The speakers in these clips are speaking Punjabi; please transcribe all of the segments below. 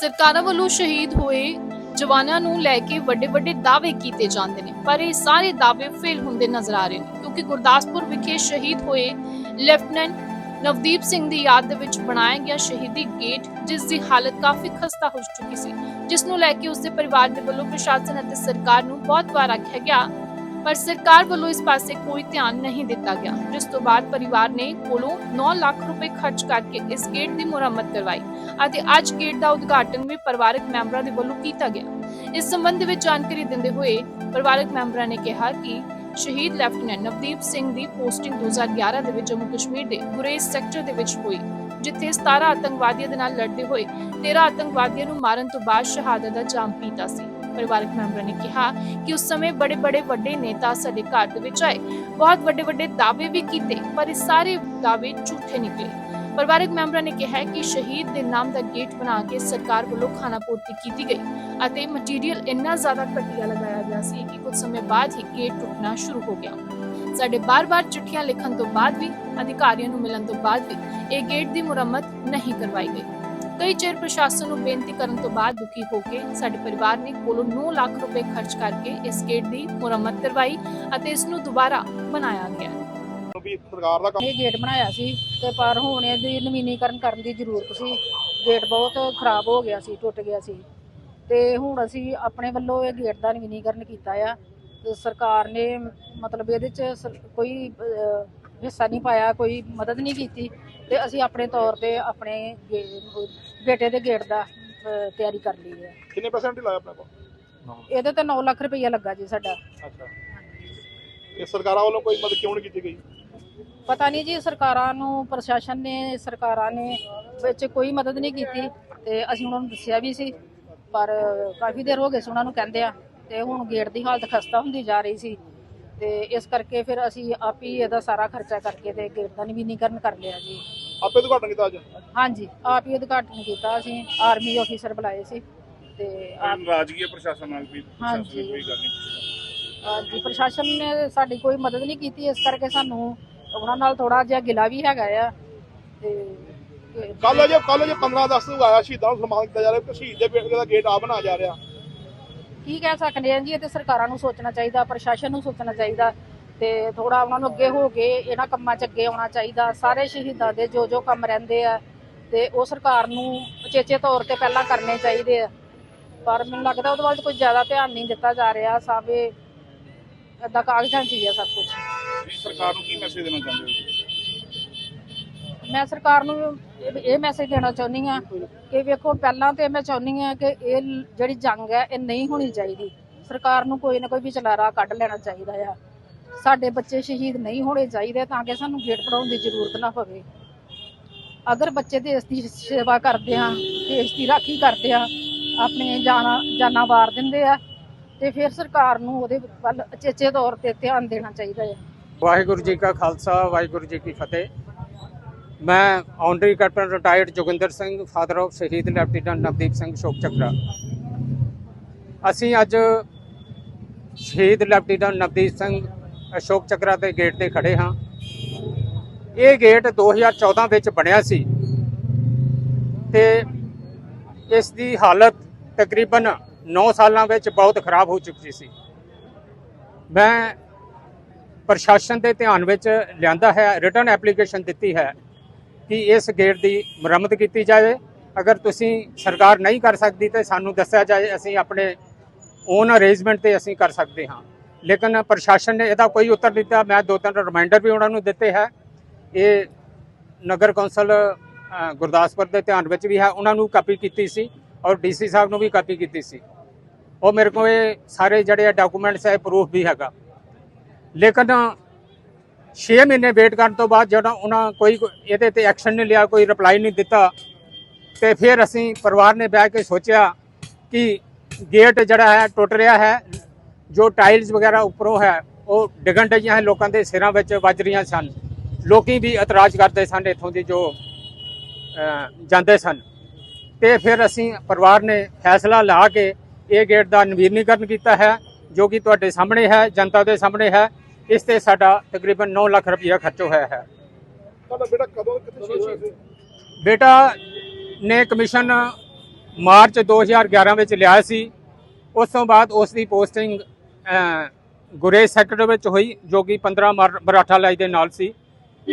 ਸਰਕਾਰਾਂ ਵੱਲੋਂ ਸ਼ਹੀਦ ਹੋਏ ਜਵਾਨਾਂ ਨੂੰ ਲੈ ਕੇ ਵੱਡੇ ਵੱਡੇ ਦਾਅਵੇ ਕੀਤੇ ਜਾਂਦੇ ਨੇ, ਪਰ ਇਹ ਸਾਰੇ ਦਾਅਵੇ ਫੇਲ ਹੁੰਦੇ ਨਜ਼ਰ ਆ ਰਹੇ ਨੇ, ਕਿਉਂਕਿ ਗੁਰਦਾਸਪੁਰ ਵਿਖੇ ਸ਼ਹੀਦ ਹੋਏ ਲੈਫਟੀਨੈਂਟ ਨਵਦੀਪ ਸਿੰਘ ਦੀ ਯਾਦ ਦੇ ਵਿੱਚ ਬਣਾਇਆ ਗਿਆ ਸ਼ਹੀਦੀ ਗੇਟ, ਜਿਸ ਦੀ ਹਾਲਤ ਕਾਫੀ ਖਸਤਾ ਹੋ ਚੁੱਕੀ ਸੀ, ਜਿਸ ਨੂੰ ਲੈ ਕੇ ਉਸਦੇ ਪਰਿਵਾਰ ਦੇ ਵੱਲੋਂ ਪ੍ਰਸ਼ਾਸਨ ਅਤੇ ਸਰਕਾਰ ਨੂੰ ਬਹੁਤ ਵਾਰ ਆਖਿਆ ਗਿਆ ਪਰ ਸਰਕਾਰ ਵੱਲੋਂ ਇਸ ਪਾਸੇ ਕੋਈ ਧਿਆਨ ਨਹੀਂ ਦਿੱਤਾ ਗਿਆ। ਜਿਸ ਤੋਂ ਬਾਅਦ ਪਰਿਵਾਰ ਨੇ ਕੋਲੋਂ 9 ਲੱਖ ਰੁਪਏ ਖਰਚ ਕਰਕੇ ਇਸ ਗੇਟ ਦੀ ਮੁਰੰਮਤ ਕਰਵਾਈ ਅਤੇ ਅੱਜ ਗੇਟ ਦਾ ਉਦਘਾਟਨ ਵੀ ਪਰਿਵਾਰਕ ਮੈਂਬਰਾਂ ਦੇ ਵੱਲੋਂ ਕੀਤਾ ਗਿਆ। ਇਸ ਸੰਬੰਧ ਵਿੱਚ ਜਾਣਕਾਰੀ ਦਿੰਦੇ ਹੋਏ ਪਰਿਵਾਰਕ ਮੈਂਬਰਾਂ ਨੇ ਕਿਹਾ ਕਿ ਸ਼ਹੀਦ ਲੈਫਟੀਨੈਂਟ ਨਵਦੀਪ ਸਿੰਘ ਦੀ ਪੋਸਟਿੰਗ 2011 ਦੇ ਵਿੱਚ ਜੰਮੂ ਕਸ਼ਮੀਰ ਦੇ ਗੁਰੇਜ਼ ਸੈਕਟਰ ਦੇ ਵਿੱਚ ਹੋਈ, ਜਿੱਥੇ 17 ਆਤੰਕਵਾਦੀਆਂ ਦੇ ਨਾਲ ਲੜਦੇ ਹੋਏ 13 ਆਤੰਕਵਾਦੀਆਂ ਨੂੰ ਮਾਰਨ ਤੋਂ ਬਾਅਦ ਸ਼ਹਾਦਤ ਦਾ ਜਾਮ ਪੀਤਾ ਸੀ। ਪਰਿਵਾਰਕ ਮੈਂਬਰਾਂ ਨੇ ਕਿਹਾ ਕਿ ਉਸ ਸਮੇਂ ਬੜੇ ਬੜੇ ਵੱਡੇ ਨੇਤਾ ਸਾਡੇ ਘਰ ਦੇ ਵਿੱਚ ਆਏ। ਬਹੁਤ ਵੱਡੇ ਵੱਡੇ ਦਾਅਵੇ ਵੀ ਕੀਤੇ, ਪਰ ਇਹ ਸਾਰੇ ਦਾਅਵੇ ਝੂਠੇ ਨਿਕਲੇ। ਪਰਿਵਾਰਕ ਮੈਂਬਰਾਂ ਨੇ ਕਿਹਾ ਕਿ ਸ਼ਹੀਦ ਦੇ ਨਾਮ ਦਾ ਗੇਟ ਬਣਾ ਕੇ ਸਰਕਾਰ ਵੱਲੋਂ ਖਾਣਾ ਪੂਰਤੀ ਕੀਤੀ ਗਈ ਅਤੇ ਮਟੀਰੀਅਲ ਇੰਨਾ ਜ਼ਿਆਦਾ ਘਟੀਆ ਲਗਾਇਆ ਗਿਆ ਸੀ ਕਿ ਕੁਝ ਸਮੇਂ ਬਾਅਦ ਹੀ ਗੇਟ ਟੁੱਟਣਾ ਸ਼ੁਰੂ ਹੋ ਗਿਆ। ਸਾਡੇ ਬਾਰ-ਬਾਰ ਚਿੱਠੀਆਂ ਲਿਖਣ ਤੋਂ ਬਾਅਦ ਵੀ, ਅਧਿਕਾਰੀਆਂ ਨੂੰ ਮਿਲਣ ਤੋਂ ਬਾਅਦ ਵੀ ਇਹ ਗੇਟ ਦੀ ਮੁਰੰਮਤ ਨਹੀਂ ਕਰਵਾਈ ਗਈ। ਕਈ ਚਿਰ ਪ੍ਰਸ਼ਾਸਨ ਨੂੰ ਬੇਨਤੀ ਕਰਨ ਤੋਂ ਬਾਅਦ ਦੁਖੀ ਹੋ ਕੇ ਸਾਡੇ ਪਰਿਵਾਰ ਨੇ ਕੋਲੋਂ 9 ਲੱਖ ਰੁਪਏ ਖਰਚ ਕਰਕੇ ਇਸ ਗੇਟ ਦੀ ਮੁਰੰਮਤ ਕਰਵਾਈ ਅਤੇ ਇਸ ਨੂੰ ਦੁਬਾਰਾ ਬਣਾਇਆ ਗਿਆ। ਵੀ ਸਰਕਾਰ ਦਾ ਕੰਮ ਇਹ ਗੇਟ ਬਣਾਇਆ ਸੀ ਤੇ ਪਰ ਹੁਣ ਇਹਦੀ ਨਵੀਨੀਕਰਨ ਕਰਨ ਦੀ ਜ਼ਰੂਰਤ ਸੀ। ਗੇਟ ਬਹੁਤ ਖਰਾਬ ਹੋ ਗਿਆ ਸੀ ਟੁੱਟ ਗਿਆ ਸੀ। ਤੇ ਹੁਣ ਅਸੀਂ ਆਪਣੇ ਵੱਲੋਂ ਇਹ ਗੇਟ ਦਾ ਨਵੀਨੀਕਰਨ ਕੀਤਾ ਆ। ਤੇ ਸਰਕਾਰ ਨੇ ਮਤਲਬ ਇਹਦੇ ਚ ਕੋਈ ਹਿੱਸਾ ਨਹੀਂ ਪਾਇਆ ਕੋਈ ਮਦਦ ਨਹੀਂ ਕੀਤੀ। ਤੇ ਅਸੀਂ ਆਪਣੇ ਤੌਰ ਤੇ ਆਪਣੇ ਗੇ- ਬੇਟੇ ਦੇ ਗੇਟ ਦਾ ਅਹ, ਤਿਆਰੀ ਕਰ ਲਈ ਹੈ। ਕਿੰਨੇ ਪਰਸੈਂਟ ਲਾਇਆ ਆਪਣੇ ਕੋਲ ਇਹਦੇ ਤੇ 9 ਲੱਖ ਰੁਪਈਆ ਲੱਗਾ ਜੀ ਸਾਡਾ। ਅੱਛਾ। ਇਹ ਸਰਕਾਰਾਂ ਵੱਲੋਂ ਕੋਈ ਮਦਦ ਕਿਉਂ ਨਹੀਂ ਕੀਤੀ ਗਈ? ਪਤਾ ਨਹੀਂ ਜੀ ਸਰਕਾਰਾਂ ਨੂੰ ਪ੍ਰਸ਼ਾਸਨ ਨੇ ਸਰਕਾਰਾਂ ਨੇ ਵਿੱਚ ਕੋਈ ਮਦਦ ਨਹੀਂ ਕੀਤੀ ਤੇ ਅਸੀਂ ਉਹਨਾਂ ਨੂੰ ਦੱਸਿਆ ਵੀ ਸੀ। ਪਰ ਕਾਫੀ ਦੇਰ ਹੋ ਗਏ ਸੀ ਉਹਨਾਂ ਨੂੰ ਕਹਿੰਦੇ ਆ ਤੇ ਹੁਣ ਗੇਟ ਦੀ ਹਾਲਤ ਖਸਤਾ ਹੁੰਦੀ ਜਾ ਰਹੀ ਸੀ। ਤੇ ਇਸ ਕਰਕੇ ਫਿਰ ਅਸੀਂ ਆਪ ਹੀ ਇਹਦਾ ਸਾਰਾ ਖਰਚਾ ਕਰਕੇ ਤੇ ਗੇਟ ਦਾ ਨਵੀਨੀਕਰਨ ਕਰ ਲਿਆ ਜੀ। ਆਪੇ ਉਦਘਾਟਨ ਕੀਤਾ ਅੱਜ? ਹਾਂਜੀ ਆਪ ਹੀ ਉਦਘਾਟਨ ਕੀਤਾ ਅਸੀਂ ਆਰਮੀ ਆਫੀਸਰ ਬੁਲਾਏ ਸੀ ਤੇ ਆਪ ਰਾਜਕੀय ਪ੍ਰਸ਼ਾਸਨ ਨਾਲ ਵੀ ਪ੍ਰਸ਼ਾਸਨ ਹਾਂਜੀ। ਕੋਈ ਗੱਲ ਨਹੀਂ। ਹਾਂਜੀ ਪ੍ਰਸ਼ਾਸਨ ਨੇ ਸਾਡੀ ਕੋਈ ਮਦਦ ਨਹੀਂ ਕੀਤੀ ਇਸ ਕਰਕੇ ਸਾਨੂੰ ਉਹਨਾਂ ਨਾਲ ਥੋੜਾ ਜਿਹਾ ਗਿਲਾ ਵੀ ਹੈਗਾ ਆ ਤੇ ਤੇ- ਕੱਲ ਜੇ ਕੱਲ ਜੇ 15 10 ਨੂੰ ਆਇਆ ਸ਼ਹੀਦਾਂ ਨੂੰ ਸਨਮਾਨ ਕੀਤਾ ਜਾ ਰਿਹਾ ਤੇ ਸ਼ਹੀਦ ਦੇ ਬੇਟੇ ਦਾ ਗੇਟ ਆ ਬਣਾ ਜਾ ਰਿਹਾ। ਕੀ ਕਹਿ ਸਕਦੇ ਹਾਂ ਜੀ ਇਹ ਤੇ ਸਰਕਾਰਾਂ ਨੂੰ ਸੋਚਣਾ ਚਾਹੀਦਾ ਪ੍ਰਸ਼ਾਸਨ ਨੂੰ ਸੋਚਣਾ ਚਾਹੀਦਾ। ਤੇ ਥੋੜਾ ਉਹਨਾਂ ਨੂੰ ਅੱਗੇ ਹੋ ਕੇ ਇਹਨਾਂ ਕੰਮਾਂ 'ਚ ਅੱਗੇ ਆਉਣਾ ਚਾਹੀਦਾ। ਸਾਰੇ ਸ਼ਹੀਦਾਂ ਦੇ ਜੋ ਜੋ ਕੰਮ ਰਹਿੰਦੇ ਆ ਤੇ ਉਹ ਸਰਕਾਰ ਨੂੰ ਉਚੇਚੇ ਤੌਰ ਤੇ ਪਹਿਲਾਂ ਕਰਨੇ ਚਾਹੀਦੇ ਆ। ਪਰ ਮੈਨੂੰ ਲੱਗਦਾ ਉਹਦੇ ਵੱਲ ਕੋਈ ਜ਼ਿਆਦਾ ਧਿਆਨ ਨਹੀਂ ਦਿੱਤਾ ਜਾ ਰਿਹਾ। ਸਭ ਇਹ ਏਦਾਂ ਕਾਗਜ਼ਾਂ 'ਚ ਹੀ ਆ ਸਭ ਕੁਝ ਸਰਕਾਰ ਨੂੰ ਕੀ ਮੈਸੇਜ ਦੇਣਾ ਚਾਹੁੰਦੇ ਹੋ? ਮੈਂ ਸਰਕਾਰ ਨੂੰ ਇਹ- ਮੈਸੇਜ ਦੇਣਾ ਚਾਹੁੰਦੀ ਆ ਕਿ ਵੇਖੋ ਪਹਿਲਾਂ ਤੇ ਮੈਂ ਚਾਹੁੰਦੀ ਆ ਕਿ ਇਹ ਜਿਹੜੀ ਜੰਗ ਹੈ ਇਹ ਨਹੀਂ ਹੋਣੀ ਚਾਹੀਦੀ। ਸਰਕਾਰ ਨੂੰ ਕੋਈ ਨਾ ਕੋਈ ਵਿਚਲਾਰਾ ਕੱਢ ਲੈਣਾ ਚਾਹੀਦਾ ਆ। ਸਾਡੇ ਬੱਚੇ ਸ਼ਹੀਦ ਨਹੀਂ ਹੋਣੇ ਚਾਹੀਦੇ ਤਾਂ ਕਿ ਸਾਨੂੰ ਗੇਟ ਪੜਾਉਣ ਦੀ ਜ਼ਰੂਰਤ ਨਾ ਪਵੇ। ਅਗਰ ਬੱਚੇ ਦੇਸ਼ ਦੀ ਸੇਵਾ ਕਰਦੇ ਆ ਦੇਸ਼ ਦੀ ਰਾਖੀ ਕਰਦੇ ਆ ਆਪਣੇ ਜਾਨਾਂ ਜਾਨਾਂ ਵਾਰ ਦਿੰਦੇ ਆ, ਤੇ ਫਿਰ ਸਰਕਾਰ ਨੂੰ ਉਹਦੇ ਵੱਲ ਅਚੇਚੇ ਤੌਰ ਤੇ ਧਿਆਨ ਦੇਣਾ ਚਾਹੀਦਾ ਹੈ। ਵਾਹਿਗੁਰੂ ਜੀ ਕਾ ਖਾਲਸਾ, ਵਾਹਿਗੁਰੂ ਜੀ ਕੀ ਫਤਿਹ। ਮੈਂ honorary captain retired Joginder Singh, father of ਸ਼ਹੀਦ ਲੈਫਟੀਨੈਂਟ ਨਵਦੀਪ ਸਿੰਘ ਸ਼ੋਕ ਚੱਕਰਾ। ਅਸੀਂ ਅੱਜ ਸ਼ਹੀਦ ਲੈਫਟੀਨੈਂਟ ਨਵਦੀਪ ਸਿੰਘ ਅਸ਼ੋਕ ਚੱਕਰਾ ਦੇ ਗੇਟ ਤੇ ਖੜੇ ਹਾਂ। ਇਹ ਗੇਟ 2014 ਵਿੱਚ ਬਣਿਆ ਸੀ ਤੇ ਇਸ ਦੀ ਹਾਲਤ ਤਕਰੀਬਨ 9 ਸਾਲਾਂ ਵਿੱਚ ਬਹੁਤ ਖਰਾਬ ਹੋ ਚੁੱਕੀ ਸੀ। ਮੈਂ ਪ੍ਰਸ਼ਾਸਨ ਦੇ ਧਿਆਨ ਵਿੱਚ ਲਿਆਂਦਾ ਹੈ ਰਿਟਰਨ ਐਪਲੀਕੇਸ਼ਨ ਦਿੱਤੀ ਹੈ ਕਿ ਇਸ ਗੇਟ ਦੀ ਮੁਰੰਮਤ ਕੀਤੀ ਜਾਵੇ। ਅਗਰ ਤੁਸੀਂ ਸਰਕਾਰ ਨਹੀਂ ਕਰ ਸਕਦੀ ਤੇ ਸਾਨੂੰ ਦੱਸਿਆ ਜਾਏ, ਅਸੀਂ ਆਪਣੇ ਓਨ ਅਰੇਂਜਮੈਂਟ ਤੇ ਅਸੀਂ ਕਰ ਸਕਦੇ ਹਾਂ। ਲੇਕਿਨ ਪ੍ਰਸ਼ਾਸਨ ਨੇ ਇਹਦਾ ਕੋਈ ਉੱਤਰ ਦਿੱਤਾ। ਮੈਂ ਦੋ ਤਿੰਨ ਰਿਮਾਈਂਡਰ ਵੀ ਉਹਨਾਂ ਨੂੰ ਦਿੱਤੇ ਹੈ। ਇਹ ਨਗਰ ਕੌਂਸਲ ਗੁਰਦਾਸਪੁਰ ਦੇ ਧਿਆਨ ਵਿੱਚ ਵੀ ਹੈ। ਉਹਨਾਂ ਨੂੰ ਕਾਪੀ ਕੀਤੀ ਸੀ ਔਰ ਡੀਸੀ ਸਾਹਿਬ ਨੂੰ ਵੀ ਕਾਪੀ ਕੀਤੀ ਸੀ। ਉਹ ਮੇਰੇ ਕੋਲ ਇਹ ਸਾਰੇ ਜਿਹੜੇ ਡਾਕੂਮੈਂਟਸ ਹੈ ਪ੍ਰੂਫ ਵੀ ਹੈਗਾ। ਲੇਕਿਨ 6 ਮਹੀਨੇ ਵੇਟ ਕਰਨ ਤੋਂ ਬਾਅਦ ਜਦੋਂ ਉਹਨਾਂ ਕੋਈ ਇਹਦੇ ਤੇ ਐਕਸ਼ਨ ਨਹੀਂ ਲਿਆ, ਕੋਈ ਰਿਪਲਾਈ ਨਹੀਂ ਦਿੱਤਾ, ਤੇ ਫਿਰ ਅਸੀਂ ਪਰਿਵਾਰ ਨੇ ਬਹਿ ਕੇ ਸੋਚਿਆ ਕਿ ਗੇਟ ਜਿਹੜਾ ਹੈ, ਟੁੱਟ ਰਿਹਾ ਹੈ। ਜੋ ਟਾਈਲਸ ਵਗੈਰਾ ਉੱਪਰੋਂ ਹੈ ਉਹ ਡਿੱਗਣ ਡਈਆਂ ਹੈ ਲੋਕਾਂ ਦੇ ਸਿਰਾਂ ਵਿੱਚ ਵੱਜ ਰਹੀਆਂ ਸਨ। ਲੋਕੀ ਵੀ ਇਤਰਾਜ਼ ਕਰਦੇ ਸਨ ਇੱਥੋਂ ਦੀ ਜੋ ਜਾਂਦੇ ਸਨ। ਤੇ ਫਿਰ ਅਸੀਂ ਪਰਿਵਾਰ ਨੇ ਫੈਸਲਾ ਲਾ ਕੇ ਇਹ ਗੇਟ ਦਾ ਨਵੀਨੀਕਰਨ ਕੀਤਾ ਹੈ ਜੋ ਕਿ ਤੁਹਾਡੇ ਸਾਹਮਣੇ ਹੈ ਜਨਤਾ ਦੇ ਸਾਹਮਣੇ ਹੈ। ਇਸ ਤੇ ਸਾਡਾ ਤਕਰੀਬਨ 9 ਲੱਖ ਰੁਪਇਆ ਖਰਚ ਹੋਇਆ ਹੈ। ਤੁਹਾਡਾ ਬੇਟਾ ਕਦੋਂ ਕਿੱਥੇ ਨੇ ਕਮਿਸ਼ਨ ਮਾਰਚ 2011 ਵਿੱਚ ਲਿਆ ਸੀ। ਉਸ ਤੋਂ ਬਾਅਦ ਉਸ ਦੀ ਪੋਸਟਿੰਗ ਗੁਰੇਜ਼ ਸੈਕਟਰ ਵਿੱਚ ਹੋਈ ਜੋ ਕਿ 15 ਮਰ- ਮਰਾਠਾ ਲਾਈ ਦੇ ਨਾਲ ਸੀ।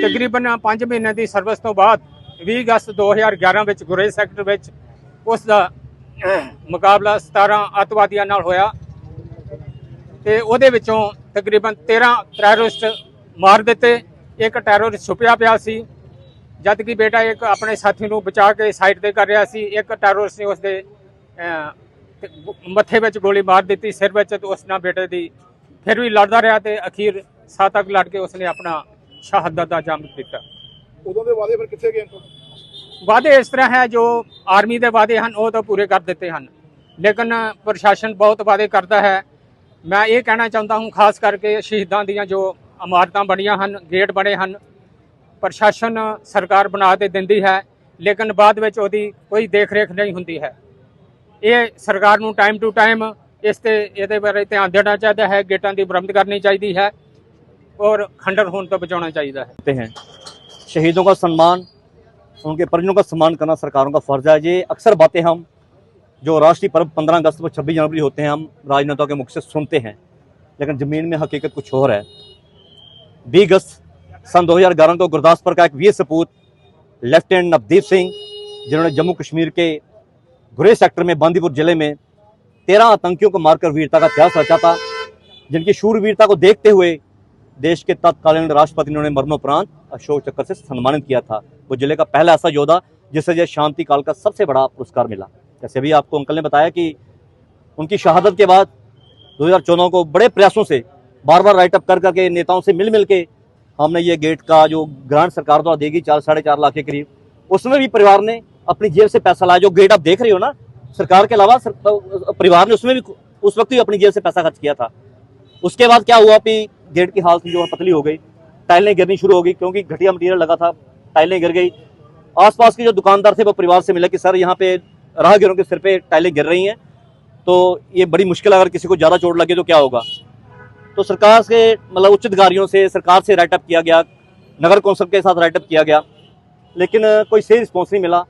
ਤਕਰੀਬਨ 5 ਮਹੀਨੇ ਦੀ ਸਰਵਿਸ ਤੋਂ ਬਾਅਦ 20 ਅਗਸਤ 2011 ਵਿੱਚ ਗੁਰੇਜ਼ ਸੈਕਟਰ ਵਿੱਚ ਉਸ ਦਾ ਮੁਕਾਬਲਾ 17 ਅੱਤਵਾਦੀਆਂ ਨਾਲ ਹੋਇਆ। ਤੇ ਉਹਦੇ ਵਿੱਚੋਂ ਤਕਰੀਬਨ 13 ਟੈਰਰਿਸਟ ਮਾਰ ਦਿੱਤੇ। ਇੱਕ ਟੈਰਰਿਸਟ ਛੁਪਿਆ ਪਿਆ ਸੀ। ਜਦ ਕਿ ਬੇਟਾ ਇੱਕ ਆਪਣੇ ਸਾਥੀ ਨੂੰ ਬਚਾ ਕੇ ਸਾਈਡ ਤੇ ਕਰ ਰਿਹਾ ਸੀ। ਇੱਕ ਟੈਰਰਿਸਟ ਨੇ ਉਸਦੇ ਅਹ, ਮੱਥੇ ਵਿੱਚ ਗੋਲੀ ਮਾਰ ਦਿੱਤੀ ਸਿਰ ਵਿੱਚ ਤੇ ਉਸ ਨਾਲ ਬੇਟੇ ਦੀ ਫਿਰ ਵੀ ਲੜਦਾ ਰਿਹਾ ਤੇ ਅਖੀਰ ਸਾਹ ਤੱਕ ਲੜ ਕੇ ਉਸਨੇ ਆਪਣਾ ਸ਼ਹਾਦਤ ਦਾ ਜੰਮ ਦਿੱਤਾ। ਉਦੋਂ ਦੇ ਵਾਅਦੇ ਫਿਰ ਕਿੱਥੇ ਗਏ ਵਾਅਦੇ ਇਸ ਤਰ੍ਹਾਂ ਹੈ ਜੋ ਆਰਮੀ ਦੇ ਵਾਅਦੇ ਹਨ ਉਹ ਤਾਂ ਪੂਰੇ ਕਰ ਦਿੱਤੇ ਹਨ। ਲੇਕਿਨ ਪ੍ਰਸ਼ਾਸਨ ਬਹੁਤ ਵਾਅਦੇ ਕਰਦਾ ਹੈ। ਮੈਂ ਇਹ ਕਹਿਣਾ ਚਾਹੁੰਦਾ ਹਾਂ ਖਾਸ ਕਰਕੇ ਸ਼ਹੀਦਾਂ ਦੀਆਂ ਜੋ ਇਮਾਰਤਾਂ ਬਣੀਆਂ ਹਨ ਗੇਟ ਬਣੇ ਹਨ ਪ੍ਰਸ਼ਾਸਨ ਸਰਕਾਰ ਬਣਾ ਤੇ ਦਿੰਦੀ ਹੈ ਲੇਕਿਨ ਬਾਅਦ ਵਿੱਚ ਉਹਦੀ ਕੋਈ ਦੇਖ ਰੇਖ ਨਹੀਂ ਹੁੰਦੀ ਹੈ। ਇਹ ਸਰਕਾਰ ਨੂੰ ਟਾਈਮ ਟੂ ਟਾਈਮ ਇਸ ਤੇ ਇਹਦੇ ਬਾਰੇ ਧਿਆਨ ਦੇਣਾ ਚਾਹੀਦਾ ਹੈ ਗੇਟਾਂ ਦੀ ਮੁਰੰਮਤ ਕਰਨੀ ਚਾਹੀਦੀ ਹੈ ਔਰ ਖੰਡਰ ਹੋਣ ਤੋਂ ਬਚਾਉਣਾ ਚਾਹੀਦਾ ਹੈ करते हैं शहीदों का सम्मान उनके परिजनों का सम्मान करना सरकारों का फर्ज है ये अक्सर बातें हम जो राष्ट्रीय पर्व 15 अगस्त व 26 जनवरी होते हैं हम राजनेताओं के मुख से सुनते हैं लेकिन ज़मीन में हकीकत कुछ और है बीस अगस्त सन 2011 को गुरदासपुर का एक वीर सपूत लेफ्टिनेंट नवदीप सिंह जिन्होंने जम्मू कश्मीर के गुरेज सेक्टर में बांदीपुर ज़िले में तेरह आतंकियों को मारकर वीरता का इतिहास रचा था, जिनकी शूरवीरता को देखते हुए देश के तत्कालीन राष्ट्रपति ने उन्हें मरणोपरांत अशोक चक्र से सम्मानित किया था। वो ज़िले का पहला ऐसा योद्धा जिसे यह शांति काल का सबसे बड़ा पुरस्कार मिला। जैसे भी आपको अंकल ने बताया कि उनकी शहादत के बाद 2014 को बड़े प्रयासों से बार बार राइटअप कर करके नेताओं से मिल मिल के हमने ये गेट का जो ग्रांट सरकार द्वारा देगी चार, साढ़े चार लाख के करीब, उसमें भी परिवार ने अपनी जेब से पैसा लाया जो गेट आप देख रहे हो ना, सरकार के अलावा परिवार ने उसमें भी उस वक्त भी अपनी जेब से पैसा खर्च किया था। उसके बाद क्या हुआ कि गेट की हालत जो है पतली हो गई। टाइलें गिरनी शुरू हो गई, क्योंकि घटिया मटीरियल लगा था, टाइलें गिर गई। आसपास के जो दुकानदार थे, वो परिवार से मिले कि, सर, यहाँ पे राहगीरों के सिर पे टाइलें गिर रही हैं। तो ये बड़ी मुश्किल अगर किसी को ज़्यादा चोट लगे तो क्या होगा? तो सरकार से मतलब उच्च अधिकारियों से, सरकार से राइटअप किया गया, नगर कौंसिल के साथ राइटअप किया गया। लेकिन कोई सही रिस्पॉन्स नहीं मिला।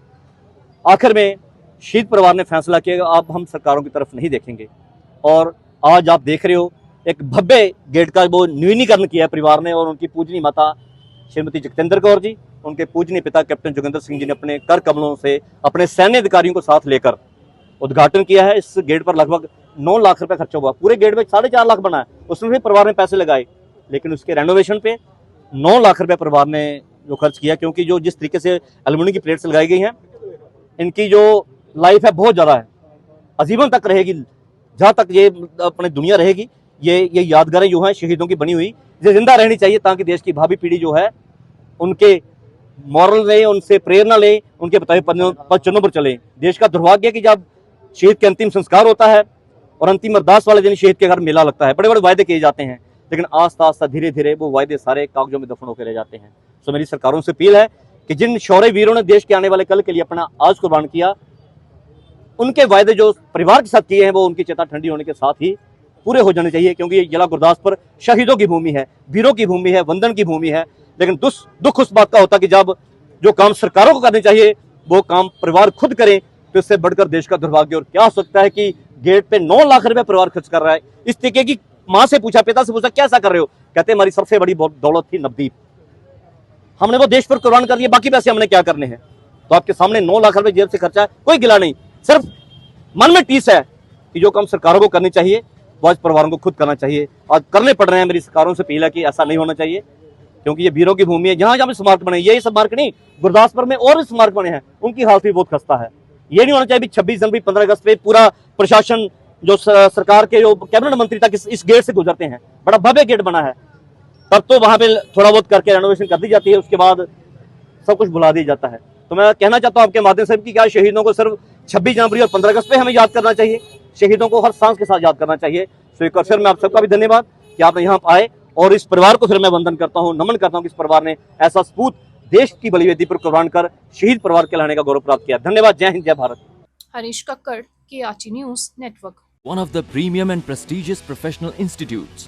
आखिर में शहीद परिवार ने फैसला किया अब हम सरकारों की तरफ़ नहीं देखेंगे। और आज आप देख रहे हो, एक भव्य गेट का वो न्यूनीकरण किया है परिवार ने और उनकी पूजनी माता श्रीमती जगतेंद्र कौर जी, उनके पूजनीय पिता कैप्टन जोगिंदर सिंह जी ने अपने कर कमलों से अपने सैन्य अधिकारियों को साथ लेकर उद्घाटन किया है। इस गेट पर लगभग नौ लाख रुपए खर्चा हुआ। पूरे गेट में साढ़े चार लाख बना है। उसमें भी परिवार ने पैसे लगाए, लेकिन उसके रेनोवेशन पे नौ लाख रुपए परिवार ने जो खर्च किया, क्योंकि जो जिस तरीके से एल्यूमिनियम की प्लेट्स लगाई गई हैं इनकी जो लाइफ है बहुत ज़्यादा है। अजीबन तक रहेगी, जहाँ तक ये अपने दुनिया रहेगी, ये ये यादगारें जो हैं, शहीदों की बनी हुई। ये ज़िंदा रहनी चाहिए ताकि देश की भावी पीढ़ी जो है, उनके मॉरल लें, उनसे प्रेरणा लें, उनके बताए चरणों पर चले। देश का दुर्भाग्य कि जब शहीद के अंतिम संस्कार होता है और अंतिम अरदास वाले दिन शहीद के घर मेला लगता है बड़े बड़े वायदे किए जाते हैं, लेकिन आस्ता आस्ता धीरे धीरे वो वायदे सारे कागजों में दफन होकर रह जाते हैं। सो मेरी सरकारों से अपील है कि जिन शौर्य वीरों ने देश के आने वाले कल के लिए अपना आज कुर्बान किया, उनके वायदे जो परिवार के साथ किए हैं, वो उनकी चेता ठंडी होने के साथ ही पूरे हो जाने चाहिए, क्योंकि ये जिला गुरदासपुर शहीदों की भूमि है, वीरों की भूमि है, वंदन की भूमि है। लेकिन दुस, दुख उस बात का होता कि जब जो काम सरकारों को करने चाहिए, वो काम परिवार खुद करें तो इससे बढ़कर देश का दुर्भाग्य। और क्या हो सकता है कि गेट पे नौ लाख रुपए परिवार खर्च कर रहा है। इस तरीके की माँ से पूछा, पिता से पूछा, क्या ऐसा कर रहे हो? कहते हमारी सबसे बड़ी दौलत थी नवदीप। हमने वो देश पर कुर्बान कर दिया, बाकी पैसे हमने क्या करने हैं? तो आपके सामने नौ लाख रुपए जेब से खर्चा है, कोई गिला नहीं। सिर्फ़ मन में टीस है कि जो काम सरकारों को करनी चाहिए, वो आज परिवारों को खुद करना चाहिए। और करने पड़ रहे हैं मेरी सरकारों से अपील है कि ऐसा नहीं होना चाहिए, क्योंकि ये वीरों की भूमि है। जहाँ जहाँ स्मारक बने यही स्मारक नहीं, गुरदासपुर में और भी स्मारक बने हैं, उनकी हालत भी बहुत खस्ता है। ये नहीं होना चाहिए छब्बीस जनवरी, पंद्रह अगस्त पे पूरा प्रशासन, जो सरकार के जो कैबिनेट मंत्री तक इस गेट से गुजरते हैं। बड़ा भव्य गेट बना है। तब तो वहाँ पे थोड़ा बहुत करके रेनोवेशन कर दी जाती है उसके बाद सब कुछ भुला दिया जाता है। तो मैं कहना चाहता हूँ आपके माध्यम से कि क्या शहीदों को सिर्फ़ छब्बीस जनवरी और पंद्रह अगस्त पे हमें याद करना चाहिए? शहीदों को हर सांस के साथ याद करना चाहिए। तो एक फिर मैं आप सबका भी धन्यवाद कि आप यहाँ आए और इस परिवार को फिर मैं वंदन करता हूँ नमन करता हूँ कि इस परिवार ने ऐसा सपूत देश की बलिवेदी पर कुर्बान कर शहीद परिवार के लाने का गौरव प्राप्त किया। धन्यवाद। जय हिंद जय भारत। हरीश कक्कड़ के आची news network. One of the premium and prestigious professional institute